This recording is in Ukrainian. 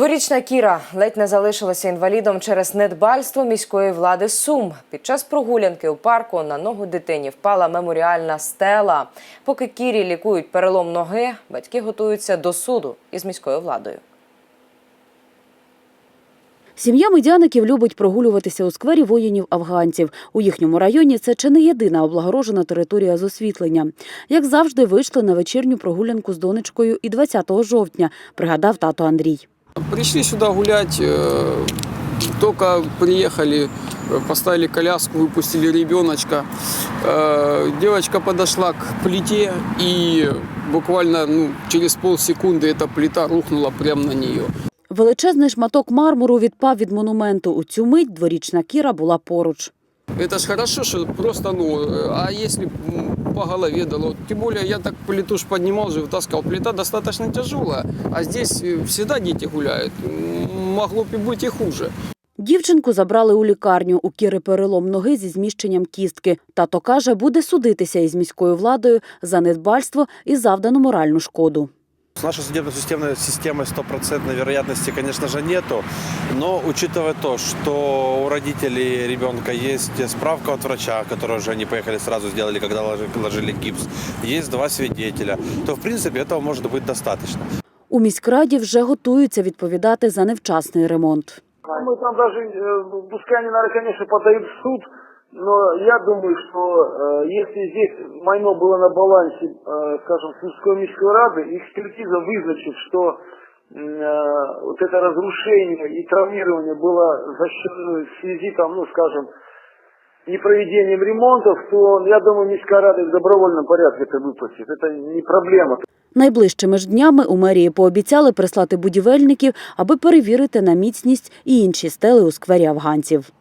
Дворічна Кіра ледь не залишилася інвалідом через недбальство міської влади Сум. Під час прогулянки у парку на ногу дитині впала меморіальна стела. Поки Кірі лікують перелом ноги, батьки готуються до суду із міською владою. Сім'я медяників любить прогулюватися у сквері воїнів-афганців. У їхньому районі це чи не єдина облагорожена територія з освітлення. Як завжди, вийшли на вечірню прогулянку з донечкою і 20 жовтня, пригадав тато Андрій. Пришли сюда гулять, э, только приехали, э, поставили коляску, выпустили ребеночка. Э, Девочка подошла к плите и буквально ну, через полсекунды эта плита рухнула прямо на нее. Величезний шматок мармуру відпав від монументу. У цю мить дворічна Кіра була поруч. Это ж хорошо, что просто, ну, э, а если б, м, по голове дало? Тем более я так плиту ж поднимал же, вытаскивал. Плита достаточно тяжелая, а здесь э, всегда дети гуляют. М, Могло бы быть и хуже. Дівчинку забрали у лікарню. У Кіри перелом ноги зі зміщенням кістки. Тато каже, буде судитися із міською владою за недбальство і завдану моральну шкоду. С нашей судебно-системной системой стопроцентной вероятности, конечно же, нету. Но учитывая то, что у родителей ребенка есть справка от врача, которую уже они поехали сразу сделали, когда ложи- ложили гипс, есть два свидетеля, то, в принципе, этого может быть достаточно. У міськраді вже готуються відповідати за невчасний ремонт. Мы там даже, э, пускай они, наверное, конечно, подают в суд, но я думаю, что э, если здесь майно было на балансе, э, скажем, Сумской міської ради, экспертиза вызначит, что м, э, вот это разрушение и травмирование было за счет, ну, в связи, там, ну, скажем, непроведением ремонтов, то, я думаю, міська рада в добровольном порядке это выплатит. Это не проблема. Найближчими ж днями у мерії пообіцяли прислати будівельників, аби перевірити на міцність і інші стели у сквері афганців.